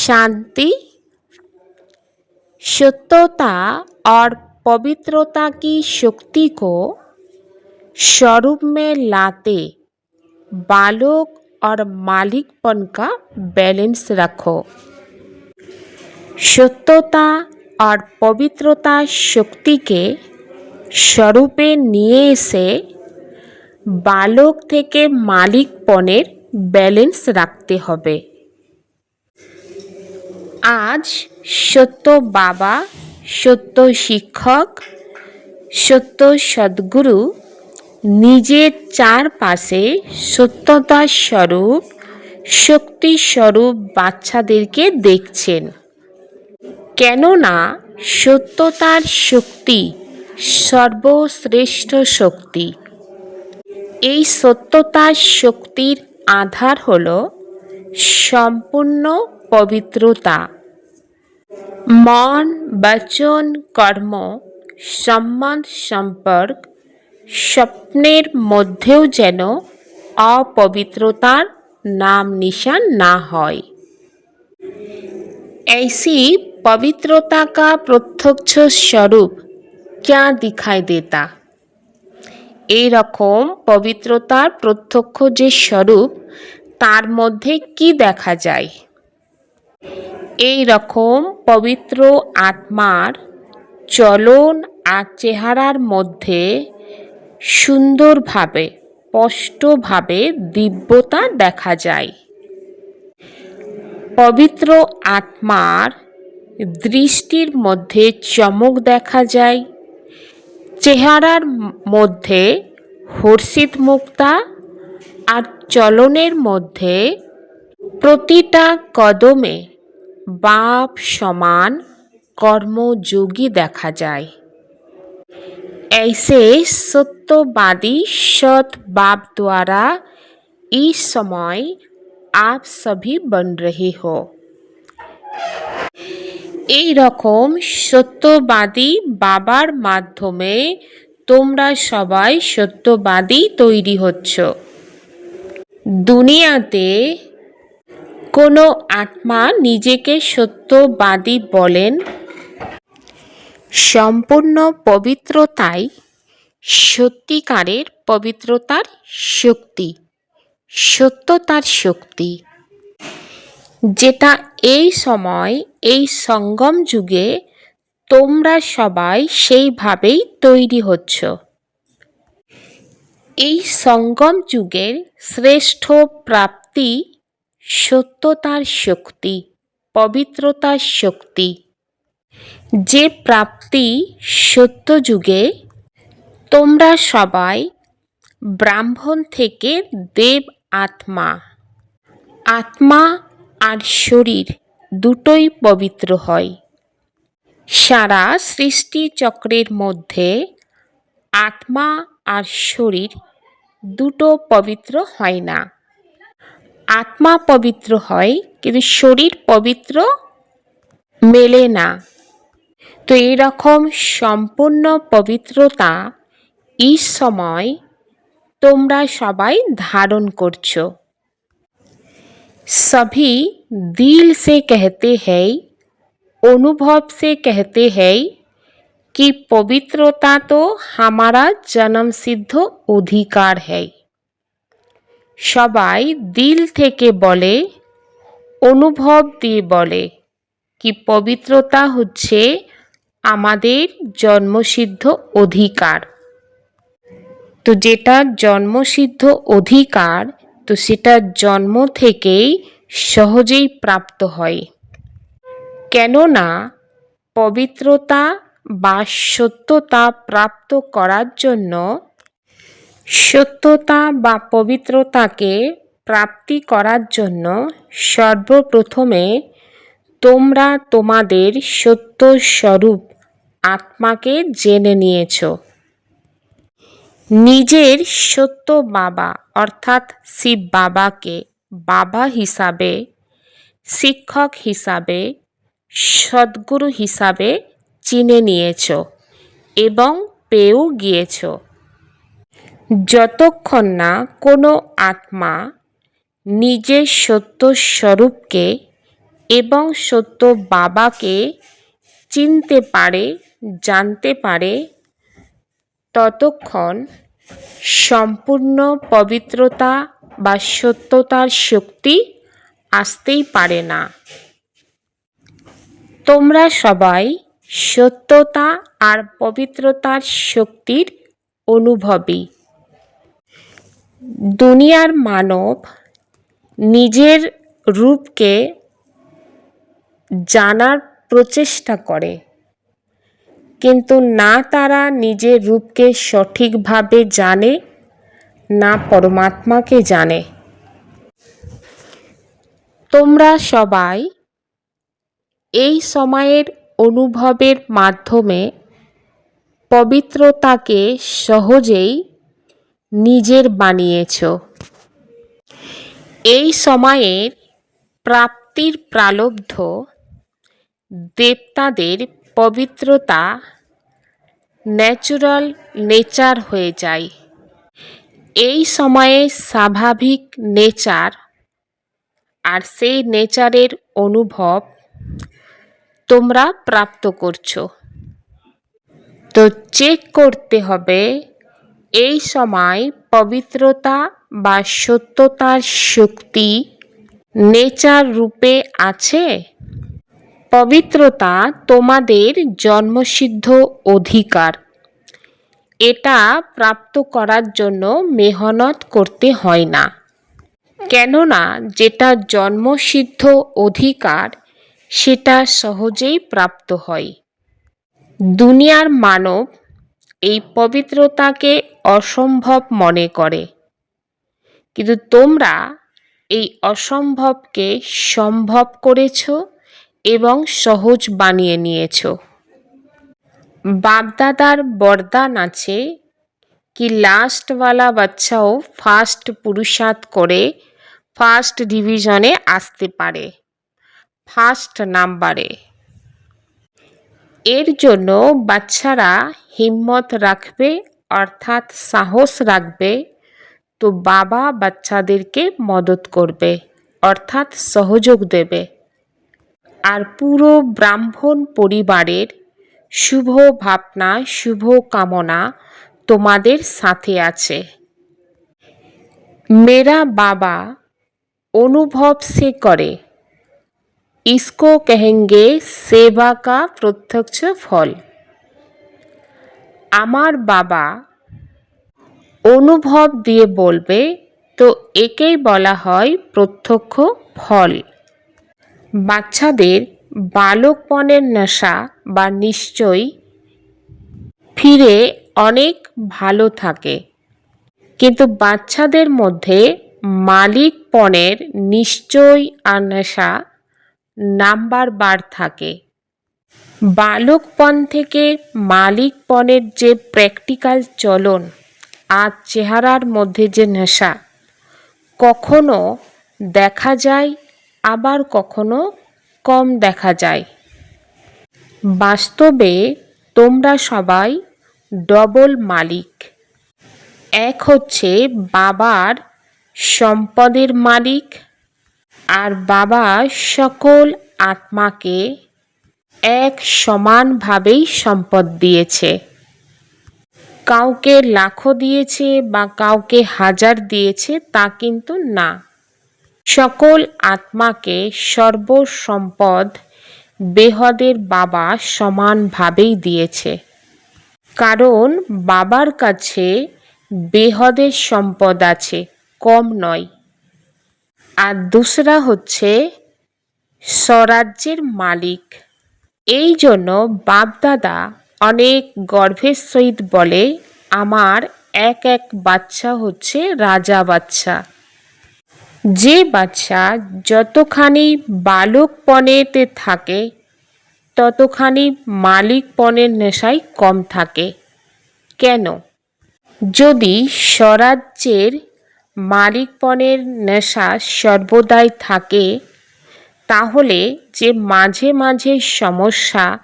शांति सत्यता और पवित्रता की शक्ति को स्वरूप में लाते बालक और मालिकपन का बैलेंस रखो সত্যতা আর পবিত্রতা শক্তিকে স্বরূপে নিয়ে এসে বালক থেকে মালিকপনের ব্যালেন্স রাখতে হবে আজ সত্য বাবা, সত্য শিক্ষক, সত্য সদ্গুরু নিজের চারপাশে সত্যতার স্বরূপ, শক্তি স্বরূপ বাচ্চাদেরকে দেখছেন। কেননা সত্যতার শক্তি সর্বশ্রেষ্ঠ শক্তি। এই সত্যতার শক্তির আধার হল সম্পূর্ণ পবিত্রতা মন বচন কর্ম সম্মান সম্পর্ক স্বপ্নের মধ্যেও যেন অপবিত্রতার নাম নিশান না হয় ऐसी पवित्रता का प्रत्यक्ष स्वरूप क्या दिखाई देता এই রকম পবিত্রতার প্রত্যক্ষ যে স্বরূপ তার মধ্যে কি দেখা যায় এই রকম পবিত্র আত্মার চলন আর চেহারার মধ্যে সুন্দরভাবে, স্পষ্টভাবে দিব্যতা দেখা যায়। পবিত্র আত্মার দৃষ্টির মধ্যে চমক দেখা যায়। চেহারার মধ্যে হর্ষিত মুক্তা আর চলনের মধ্যে প্রতিটা কদমে বাপ সমান কর্মযোগী দেখা যায় ऐसे सत्यवादी सत बाप द्वारा इस समय आप सभी बन रहे हो এই রকম সত্যবাদী বাবার মাধ্যমে তোমরা সবাই সত্যবাদী তৈরি হচ্ছ দুনিয়াতে কোনো আত্মা নিজেকে সত্যবাদী বলেন? সম্পূর্ণ পবিত্রতাই সত্যিকারের পবিত্রতার শক্তি, সত্যতার শক্তি। যেটা এই সময়, এই সঙ্গম যুগে তোমরা সবাই সেইভাবেই তৈরি হচ্ছ। এই সঙ্গম যুগের শ্রেষ্ঠ প্রাপ্তি সত্যতার শক্তি, পবিত্রতার শক্তি। যে প্রাপ্তি সত্য যুগে তোমরা সবাই ব্রাহ্মণ থেকে দেব আত্মা। আত্মা আর শরীর দুটোই পবিত্র হয়। সারা সৃষ্টি চক্রের মধ্যে আত্মা আর শরীর দুটো পবিত্র হয় না। আত্মা পবিত্র হয় কিন্তু শরীর পবিত্র মেলে না তো এইরকম সম্পূর্ণ পবিত্রতা এই সময় তোমরা সবাই ধারণ করছো सभी दिल से कहते हैं अनुभव से कहते हैं कि पवित्रता तो हमारा जन्म सिद्ध অধিকার है সবাই দিল থেকে বলে, অনুভব দিয়ে বলে, কি পবিত্রতা হচ্ছে আমাদের জন্মসিদ্ধ অধিকার। তো যেটা জন্মসিদ্ধ অধিকার, তো সেটা জন্ম থেকেই সহজেই প্রাপ্ত হয়। কেননা পবিত্রতা বা সত্যতা প্রাপ্ত করার জন্য সত্যতা বা পবিত্রতাকে প্রাপ্তি করার জন্য সর্বপ্রথমে তোমরা তোমাদের সত্য স্বরূপ আত্মাকে জেনে নিয়েছ। নিজের সত্য বাবা, অর্থাৎ শিব বাবাকে বাবা হিসাবে, শিক্ষক হিসাবে, সদ্গুরু হিসাবে চিনে নিয়েছ এবং পেয়েও গিয়েছ। যতক্ষণ না কোনো আত্মা নিজের সত্য স্বরূপকে এবং সত্য বাবাকে চিনতে পারে, জানতে পারে, ততক্ষণ সম্পূর্ণ পবিত্রতা বা সত্যতার শক্তি আসতেই পারে না। তোমরা সবাই সত্যতা আর পবিত্রতার শক্তির অনুভবী। দুনিয়ার মানব নিজের রূপকে জানার প্রচেষ্টা করে, কিন্তু না তারা নিজের রূপকে সঠিকভাবে জানে, না পরমাত্মাকে জানে। তোমরা সবাই এই সময়ের অনুভবের মাধ্যমে পবিত্রতাকে সহজেই নিজের বানিয়েছ। এই সময়ের প্রাপ্তির প্রালব্ধ দেবতাদের পবিত্রতা ন্যাচুরাল নেচার হয়ে যায়। এই সময়ে স্বাভাবিক নেচার আর সেই নেচারের অনুভব তোমরা প্রাপ্ত করছ। তো চেক করতে হবে এই সময় পবিত্রতা বা সত্যতার শক্তি নেচার রূপে আছে? পবিত্রতা তোমাদের জন্মসিদ্ধ অধিকার। এটা প্রাপ্ত করার জন্য মেহনত করতে হয় না। কেননা যেটা জন্মসিদ্ধ অধিকার, সেটা সহজেই প্রাপ্ত হয়। দুনিয়ার মানব এই পবিত্রতাকে অসম্ভব মনে করে। কিন্তু তোমরা এই অসম্ভবকে সম্ভব করেছ এবং সহজ বানিয়ে নিয়েছ। বাপদাদার বরদান আছে কি লাস্টওয়ালা বাচ্চাও ফার্স্ট পুরুষার্থ করে ফার্স্ট ডিভিশনে আসতে পারে, ফার্স্ট নাম্বারে। এর জন্য বাচ্চারা হিম্মত রাখবে, অর্থাৎ সাহস রাখবে। তো বাবা বাচ্চাদেরকে মদত করবে, অর্থাৎ সহযোগ দেবে। আর পুরো ব্রাহ্মণ পরিবারের শুভ ভাবনা, শুভ কামনা তোমাদের সাথে আছে। মেরা বাবা অনুভব সে করে इसको कहेंगे সেবা কা প্রত্যক্ষ ফল আমার বাবা অনুভব দিয়ে বলবে তো একেই বলা হয় প্রত্যক্ষ ফল বাচ্চাদের বালকপনের নেশা বা নিশ্চয় ফিরে অনেক ভালো থাকে কিন্তু বাচ্চাদের মধ্যে মালিকপনের নিশ্চয় আর নেশা নাম্বার বার থাকে। বালকপণ থেকে মালিকপণের যে প্র্যাকটিক্যাল চলন আর চেহারার মধ্যে যে নেশা, কখনো দেখা যায়, আবার কখনো কম দেখা যায়। বাস্তবে তোমরা সবাই ডবল মালিক। এক হচ্ছে বাবার সম্পদের মালিক আর বাবা সকল আত্মাকে এক সমানভাবেই সম্পদ দিয়েছে। কাউকে লাখো দিয়েছে বা কাউকে হাজার দিয়েছে তা কিন্তু না। সকল আত্মাকে সর্বসম্পদ বেহদের বাবা সমানভাবেই দিয়েছে। কারণ বাবার কাছে বেহদের সম্পদ আছে, কম নয়। আর দুসরা হচ্ছে স্বরাজ্যের মালিক। এই জন্য বাপদাদা অনেক গর্ভের সহিত বলে, আমার এক এক বাচ্চা হচ্ছে রাজা বাচ্চা। যে বাচ্চা যতখানি বালকপণেতে থাকে, ততখানি মালিকপণের নেশাই কম থাকে। কেন? যদি স্বরাজ্যের মালিকপণের নেশা সর্বদাই থাকে, তাহলে যে মাঝে মাঝে সমস্যা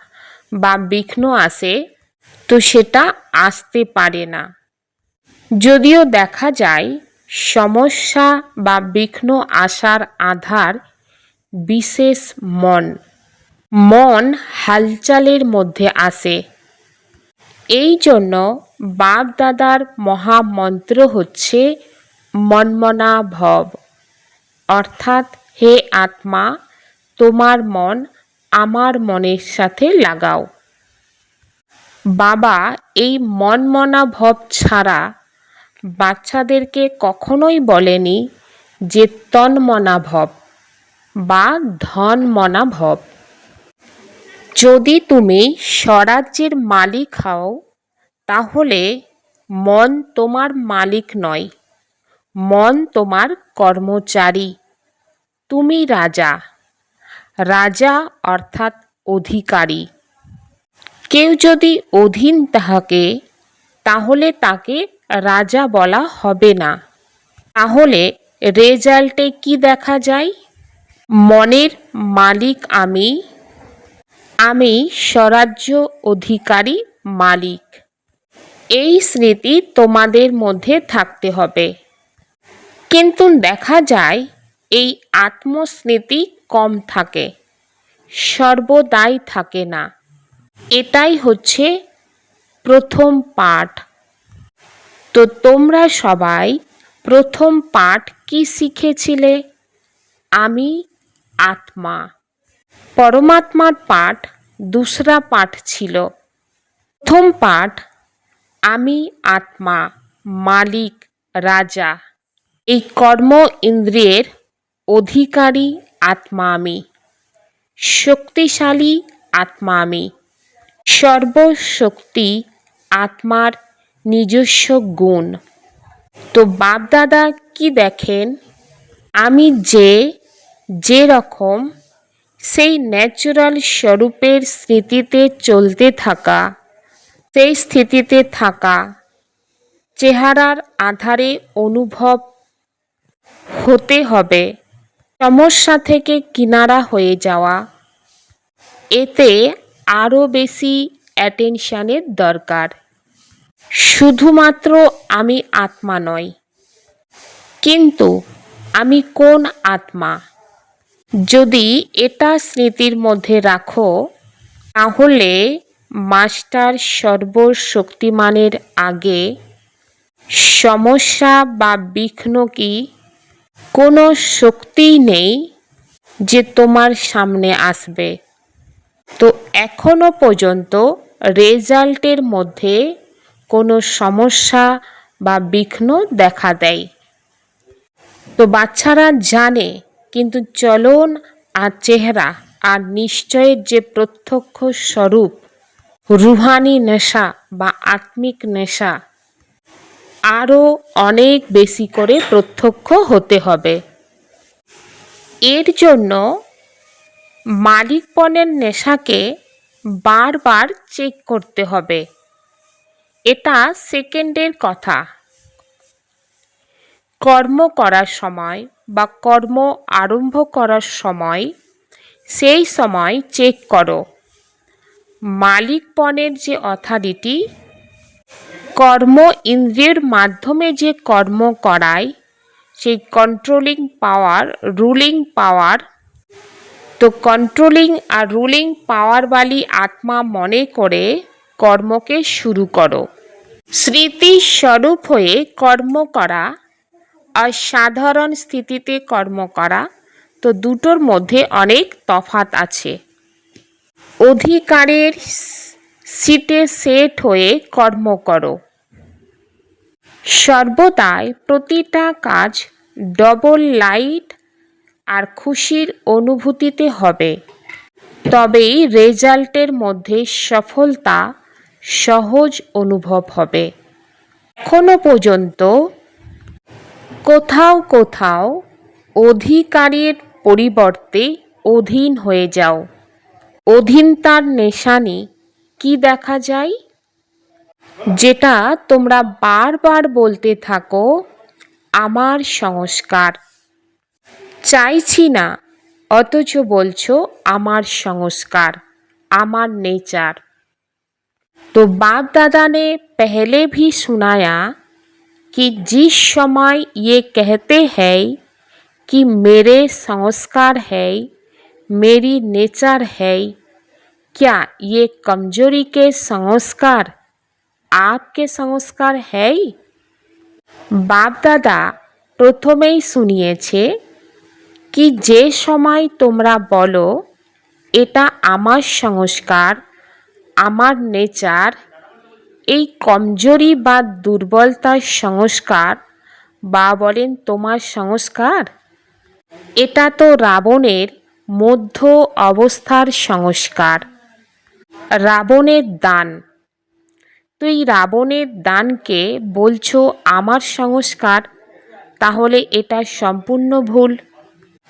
বা বিঘ্ন আসে, তো সেটা আসতে পারে না। যদিও দেখা যায়, সমস্যা বা বিঘ্ন আসার আধার বিশেষ মন। মন হালচালের মধ্যে আসে। এই জন্য বাপ দাদার মহামন্ত্র হচ্ছে মনমনা ভব। অর্থাৎ, হে আত্মা, তোমার মন আমার মনের সাথে লাগাও। বাবা, এই মনমনা ভব ছাড়া বাচ্চাদেরকে কখনোই বলেনি যে তন্মনা ভব বা ধনমনা ভব। যদি তুমি স্বরাজ্যের মালিক হও, তাহলে মন তোমার মালিক নয়। মন তোমার কর্মচারী। তুমি রাজা। রাজা অর্থাৎ অধিকারী। কেউ যদি অধীন তাহাকে, তাহলে তাকে রাজা বলা হবে না। তাহলে রেজাল্টে কি দেখা যায়? মনের মালিক আমি। আমি স্বরাজ্য অধিকারী মালিক। এই স্মৃতি তোমাদের মধ্যে থাকতে হবে। কিন্তু দেখা যায় এই আত্মস্মৃতি কম থাকে, সর্বদাই থাকে না। এটাই হচ্ছে প্রথম পাঠ। তো তোমরা সবাই প্রথম পাঠ কি শিখেছিলে? আমি আত্মা। পরমাত্মার পাঠ দুসরা পাঠ ছিল। প্রথম পাঠ, আমি আত্মা, মালিক, রাজা। এই কর্ম ইন্দ্রিয়ের অধিকারী আত্মা আমি, শক্তিশালী আত্মা আমি। সর্বশক্তি আত্মার নিজস্ব গুণ। তো বাপদাদা কি দেখেন? আমি যে যে রকম সেই ন্যাচারাল স্বরূপের স্মৃতিতে চলতে থাকা, সেই স্থিতিতে থাকা, চেহারার আধারে অনুভব হতে হবে। সমস্যা থেকে কিনারা হয়ে যাওয়া। এতে আরও বেশি অ্যাটেনশানের দরকার। শুধুমাত্র আমি আত্মা নয় কিন্তু আমি কোন আত্মা? যদি এটা স্মৃতির মধ্যে রাখো, তাহলে মাস্টার সর্বশক্তিমানের আগে সমস্যা বা বিঘ্ন কি কোনো শক্তিই নেই যে তোমার সামনে আসবে। তো এখনও পর্যন্ত রেজাল্টের মধ্যে কোনো সমস্যা বা বিঘ্ন দেখা দেয়। তো বাচ্চারা জানে, কিন্তু চলন আর চেহারা আর নিশ্চয়ের যে প্রত্যক্ষ স্বরূপ, রুহানি নেশা বা আত্মিক নেশা আরও অনেক বেশি করে প্রত্যক্ষ হতে হবে। এর জন্য মালিকপণের নেশাকে বারবার চেক করতে হবে। এটা সেকেন্ডের কথা। কর্ম করার সময় বা কর্ম আরম্ভ করার সময়, সেই সময় চেক করো। মালিকপণের যে অথরিটি কর্ম ইন্দ্রিয়ের মাধ্যমে যে কর্ম করায়, সেই কন্ট্রোলিং পাওয়ার রুলিং পাওয়ার তো কন্ট্রোলিং আর রুলিং পাওয়ারওয়ালি আত্মা মনে করে কর্মকে শুরু করো। স্মৃতি স্বরূপ হয়ে কর্ম করা আর সাধারণ স্থিতিতে কর্ম করা, তো দুটোর মধ্যে অনেক তফাত আছে। অধিকারের সিটে সেট হয়ে কর্ম করো। সর্বদাই প্রতিটা কাজ ডবল লাইট আর খুশির অনুভূতিতে হবে। তবেই রেজাল্টের মধ্যে সফলতা সহজ অনুভব হবে। এখনও পর্যন্ত কোথাও কোথাও অধিকারের পরিবর্তে অধীন হয়ে যাও। অধীনতার নেশানি কি দেখা যায়? যেটা তোমরা বারবার বলতে থাকো আমার সংস্কার চাইছি না অথচ বলছো আমার সংস্কার আমার नेचर तो बाप दादा ने पहले भी सुनाया कि जिस समय ये कहते हैं कि मेरे संस्कार है मेरी नेचर है क्या ये कमजोरी के संस्कार आपके সংস্কার है বাপ দাদা প্রথমেই শুনিয়েছে কি যে সময় তোমরা বলো এটা আমার সংস্কার আমার নেচার এই কমজোরি বা দুর্বলতার সংস্কার বা বলেন তোমার সংস্কার এটা তো রাবণের মধ্য অবস্থার সংস্কার রাবণের দান তুই রাবণের দানকে বলছো আমার সংস্কার, তাহলে এটা সম্পূর্ণ ভুল।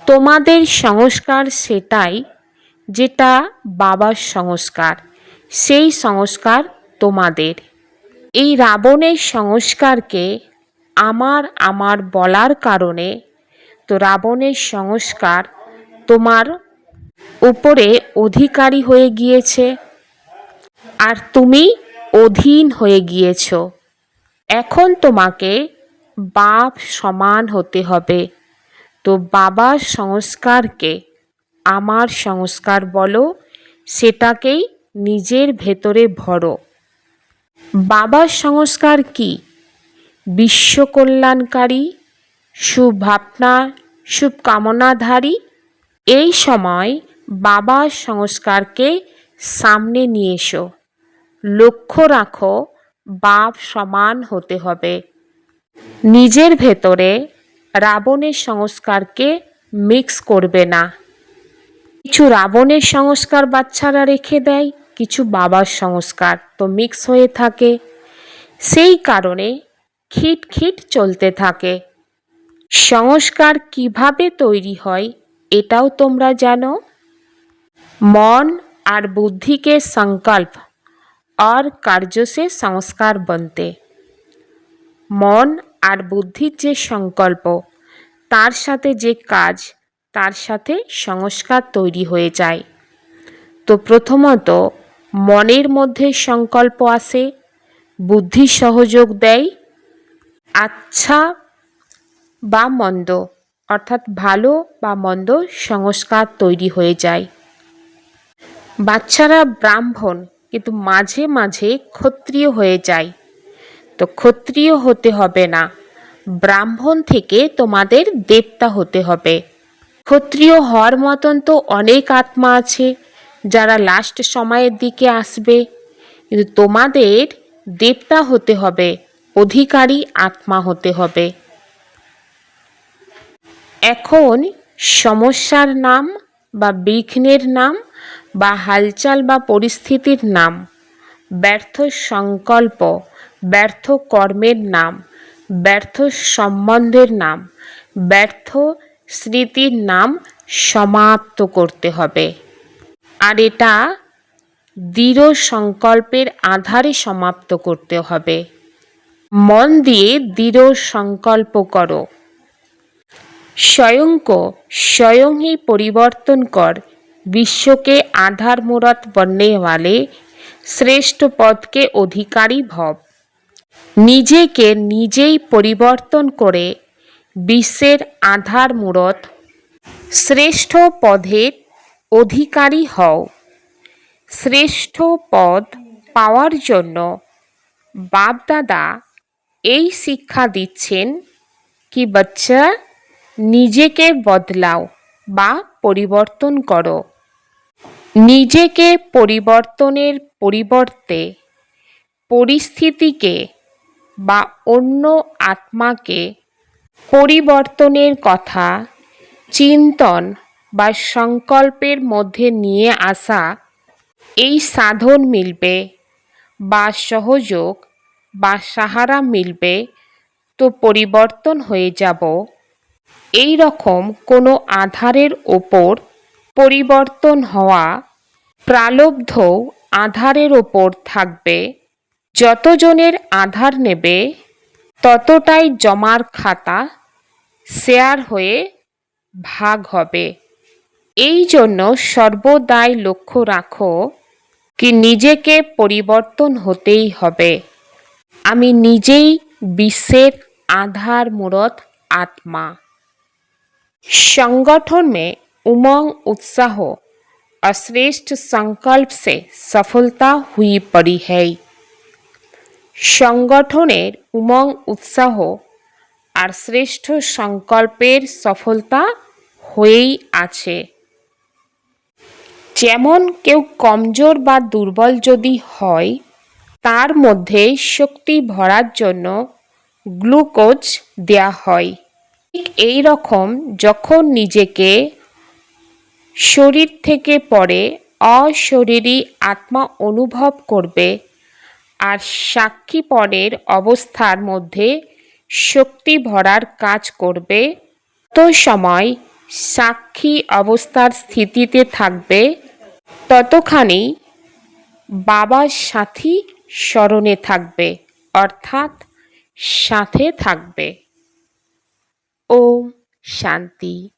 তোমাদের সংস্কার সেটাই যেটা বাবার সংস্কার, সেই সংস্কার তোমাদের। এই রাবণের সংস্কারকে আমার আমার বলার কারণে তো রাবণের সংস্কার তোমার উপরে অধিকারী হয়ে গিয়েছে। আর তুমি অধীন হয়ে গিয়েছ। এখন তোমাকে বাপ সমান হতে হবে। তো বাবার সংস্কারকে আমার সংস্কার বলো, সেটাকেই নিজের ভেতরে ভরো। বাবার সংস্কার কি? বিশ্বকল্যাণকারী সুভাবনা শুভকামনাধারী, এই সময় বাবার সংস্কারকে সামনে নিয়ে এসো। লক্ষ্য রাখো, বাপ সমান হতে হবে। নিজের ভেতরে রাবণের সংস্কারকে মিক্স করবে না। কিছু রাবণের সংস্কার বাচ্চারা রেখে দেয়, কিছু বাবার সংস্কার তো মিক্স হয়ে থাকে। সেই কারণে খিট খিট চলতে থাকে। সংস্কার কীভাবে তৈরি হয়, এটাও তোমরা জানো? মন আর বুদ্ধিকে সংকল্প আর কার্য সে সংস্কার বনতে মন আর বুদ্ধির যে সংকল্প তার সাথে যে কাজ তার সাথে সংস্কার তৈরি হয়ে যায় তো প্রথমত মনের মধ্যে সংকল্প আসে বুদ্ধি সহযোগ দেয় আচ্ছা বা মন্দ অর্থাৎ ভালো বা মন্দ সংস্কার তৈরি হয়ে যায় বাচ্চারা ব্রাহ্মণ কিন্তু মাঝে মাঝে ক্ষত্রিয় হয়ে যায়। তো ক্ষত্রিয় হতে হবে না। ব্রাহ্মণ থেকে তোমাদের দেবতা হতে হবে। ক্ষত্রিয় হওয়ার মতন তো অনেক আত্মা আছে, যারা লাস্ট সময়ের দিকে আসবে। কিন্তু তোমাদের দেবতা হতে হবে, অধিকারী আত্মা হতে হবে। এখন সমস্যার নাম বা বিঘ্নের নাম বা হালচাল বা পরিস্থিতির নাম। ব্যর্থ সংকল্প, ব্যর্থ কর্মের নাম, ব্যর্থ সম্বন্ধের নাম, ব্যর্থ স্মৃতির নাম সমাপ্ত করতে হবে। আর এটা দৃঢ় সংকল্পের আধারে সমাপ্ত করতে হবে। মন দিয়ে দৃঢ় সংকল্প করো। স্বয়ংক স্বয়ংই পরিবর্তন কর। विश्व के आधार मूरत बनने वाले শ্রেষ্ঠ পদকে অধিকারী ভব নিজেকে নিজেই পরিবর্তন করে বিশ্বের আধার মূরত শ্রেষ্ঠ পদের অধিকারী হও শ্রেষ্ঠ পদ পাওয়ার জন্য বাপদাদা এই শিক্ষা দিচ্ছেন কি বাচ্চা নিজেকে বদলাও বা পরিবর্তন করো নিজেকে পরিবর্তনের পরিবর্তে পরিস্থিতিকে বা অন্য আত্মাকে পরিবর্তনের কথা চিন্তন বা সংকল্পের মধ্যে নিয়ে আসা এই সাধন মিলবে বা সহযোগ বা সাহারা মিলবে তো পরিবর্তন হয়ে যাব। এই রকম কোনো আধারের ওপর পরিবর্তন হওয়া প্রালব্ধ আধারের ওপর থাকবে যতজনের আধার নেবে ততটাই জমার খাতা শেয়ার হয়ে ভাগ হবে এই জন্য সর্বদাই লক্ষ্য রাখো কি নিজেকে পরিবর্তন হতেই হবে আমি নিজেই বিশ্বের आधार मूर्त आत्मा संगठन में उमंग उत्साह और श्रेष्ठ संकल्प से सफलता हुई पड़ी है সংগঠনের উমং উৎসাহ আর শ্রেষ্ঠ সংকল্পের সফলতা হয়েই আছে যেমন কেউ কমজোর বা দুর্বল যদি হয় তার মধ্যে শক্তি ভরার জন্য গ্লুকোজ দেয়া হয় ঠিক এই রকম যখন নিজেকে শরীর থেকে পরে অশরীরী আত্মা অনুভব করবে আর সাক্ষীপণের অবস্থার মধ্যে শক্তি ভরার কাজ করবে। তো সময় সাক্ষী অবস্থার স্থিতিতে থাকবে। ততখানি বাবার সাথী স্মরণে থাকবে, অর্থাৎ সাথে থাকবে। ওম শান্তি।